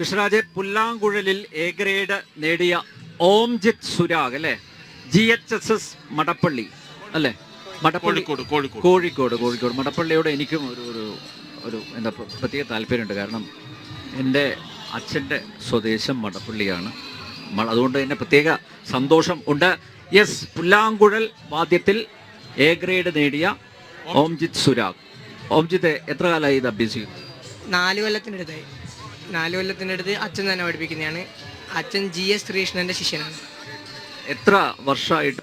Krishnaraj പുല്ലാങ്കുഴലിൽ A grade നേടിയ ഓംജിത് സുരാഗ് അല്ലെ? G H S S Madappally അല്ലെ? മടപ്പള്ളി കോഴിക്കോട് കോഴിക്കോട്. മടപ്പള്ളിയോട് എനിക്കും ഒരു ഒരു ഒരു എന്താ പ്ര- പ്രത്യേക താല്പര്യമുണ്ട്. കാരണം എന്റെ അച്ഛന്റെ സ്വദേശം മടപ്പള്ളിയാണ്. അതുകൊണ്ട് തന്നെ പ്രത്യേക സന്തോഷം ഉണ്ട്. യെസ് പുല്ലാങ്കുഴൽ വാദ്യത്തിൽ എ ഗ്രേഡ് നേടിയ ഓംജിത് സുരാഗ്. ഓംജിത്ത് എത്ര കാലമായി ഇത് അഭ്യസിക്കുന്നു? നാല് കൊല്ലത്തിനടുത്തായി. നാല് കൊല്ലത്തിന്റെ കൊല്ലത്തിനടുത്ത് അച്ഛൻ തന്നെ പഠിപ്പിക്കുന്നതാണ്. അച്ഛൻ ജി എസ് ശ്രീകൃഷ്ണന്റെ ശിഷ്യനാണ്. എത്ര വർഷമായിട്ട്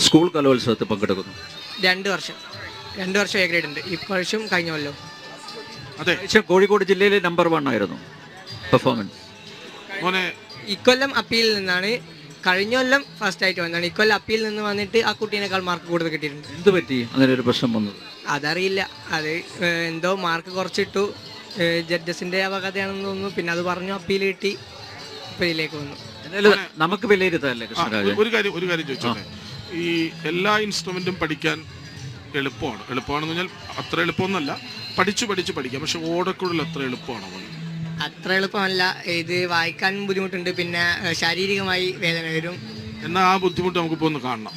സ്കൂൾ കലോത്സവത്തിൽ പങ്കെടുക്കുന്നു? രണ്ട് വർഷം. രണ്ട് വർഷം എ ഗ്രേഡ് ഉണ്ട്. ഇപ്രാവശ്യം കഴിഞ്ഞ കൊല്ലം. അതെ. കോഴിക്കോട് ജില്ലയിലെ നമ്പർ വൺ ആയിരുന്നു പെർഫോമൻസ് മോനെ. ഇക്കൊല്ലം അപ്പീലിൽ നിന്നാണ് കഴിഞ്ഞ കൊല്ലം ഫസ്റ്റ് ആയിട്ട് വന്നതാണ്. ഇക്കൊല്ലം അപ്പീലിൽ നിന്ന് വന്നിട്ട് ആ കുട്ടീനേക്കാൾ മാർക്ക് കൂടുതൽ കിട്ടിയിട്ടുണ്ട്. എന്ത് പറ്റി? അങ്ങനെ ഒരു പ്രശ്നം വന്നത്? അതറിയില്ല. അത് എന്തോ മാർക്ക് കുറച്ചിട്ടു. ജഡ്ജസിന്റെ അവകഥയാണെന്ന് തോന്നുന്നു. പിന്നെ അത് പറഞ്ഞു അപ്പീൽ കിട്ടി. അപ്പീലേക്ക് വന്നു. നമുക്ക് വിലയിരുത്താല്ലേ ആ, കൃഷ്ണരാജ് ഒരു കാര്യം ഒരു കാര്യം ചോദിച്ചോട്ടെ? ഈ എല്ലാ ഇൻസ്ട്രുമെന്റും പഠിക്കാൻ എളുപ്പമാണ്. എളുപ്പമാണെന്ന് പറഞ്ഞാൽ അത്ര എളുപ്പമൊന്നുമല്ല പഠിച്ചു പഠിച്ചു പഠിക്കാം. പക്ഷെ ഓടക്കുഴൽ അത്ര എളുപ്പമാണോ? അത്ര എളുപ്പമല്ല. ഇത് വായിക്കാൻ ബുദ്ധിമുട്ടുണ്ട്. പിന്നെ ഏഹ്, ശാരീരികമായി വേദന വരും. എന്നാൽ ആ ബുദ്ധിമുട്ട് നമുക്കിപ്പോ ഒന്ന് കാണണം.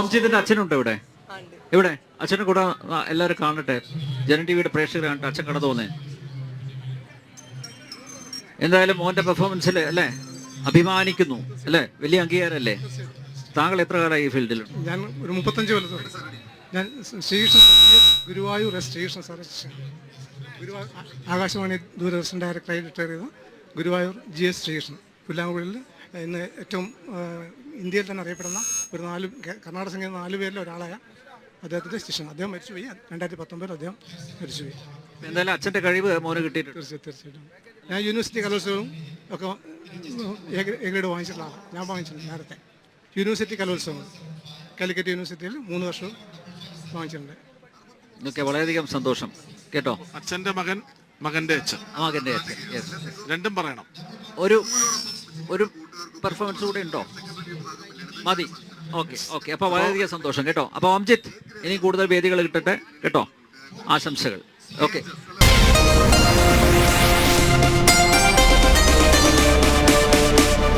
ഓംജിത്തിന്റെ അച്ഛനുണ്ടോ ഇവിടെ. ഇവിടെ. അച്ഛനെ കൂടെ എല്ലാരും എല്ലാവരും കാണട്ടെ. ജനൻ ടിവിയുടെ പ്രേക്ഷകർ കാണട്ടെ അച്ഛൻ കട തോന്നേ. എന്തായാലും മോന്റെ പെർഫോമൻസിൽ അല്ലേ? അഭിമാനിക്കുന്നു അല്ലേ? വലിയ അംഗീകാരമല്ലേ താങ്കൾ എത്ര കാലമായി ഈ ഫീൽഡിൽ? ഞാൻ ഒരു മുപ്പത്തഞ്ച് കൊല്ലത്തോടെ ഞാൻ ശ്രീകൃഷ്ണൻ ഗുരുവായൂർ എസ് ശ്രീകൃഷ്ണൻ സാർ ഗുരുവായൂർ ആകാശവാണി ദൂരദർശൻ ഡയറക്ടറായി റിട്ടയർ ചെയ്ത ഗുരുവായൂർ ജി എസ് ശ്രീകൃഷ്ണൻ. പുല്ലാങ്കുഴലിൽ ഇന്ന് ഏറ്റവും ഇന്ത്യയിൽ തന്നെ അറിയപ്പെടുന്ന ഒരു നാല് കർണാടക സംഗീത നാല് പേരിൽ ഒരാളായ അദ്ദേഹത്തിന്റെ ശിഷ്യൻ. അദ്ദേഹം മരിച്ചുപോയി. രണ്ടായിരത്തി പത്തൊമ്പതിൽ അദ്ദേഹം മരിച്ചുപോയി. എന്തായാലും അച്ഛന്റെ കഴിവ് മോന് കിട്ടിയിട്ടുണ്ട്. തീർച്ചയായും തീർച്ചയായിട്ടും. ഞാൻ യൂണിവേഴ്സിറ്റി കലോത്സവവും ഒക്കെ എ ഗ്രേഡ് വാങ്ങിച്ചിട്ടുള്ള ആളാണ്. ഞാൻ വാങ്ങിച്ചിട്ടുണ്ട് നേരത്തെ. യൂണിവേഴ്സിറ്റി കലോത്സവം കാലിക്കറ്റ് യൂണിവേഴ്സിറ്റിയിൽ മൂന്ന് വർഷവും വാങ്ങിച്ചിട്ടുണ്ട്. ഓക്കെ വളരെയധികം സന്തോഷം. കേട്ടോ? അച്ഛന്റെ മകൻ മകന്റെ അച്ഛൻ. ആ മകന്റെ അച്ഛൻ. രണ്ടും പറയണം. ഒരു ഒരു പെർഫോമൻസ് കൂടെ ഉണ്ടോ? മതി. ഓക്കെ ഓക്കെ അപ്പോൾ വളരെയധികം സന്തോഷം കേട്ടോ. അപ്പോൾ അംജിത്ത് ഇനി കൂടുതൽ വേദികൾ കിട്ടട്ടെ കേട്ടോ? ആശംസകൾ. ഓക്കെ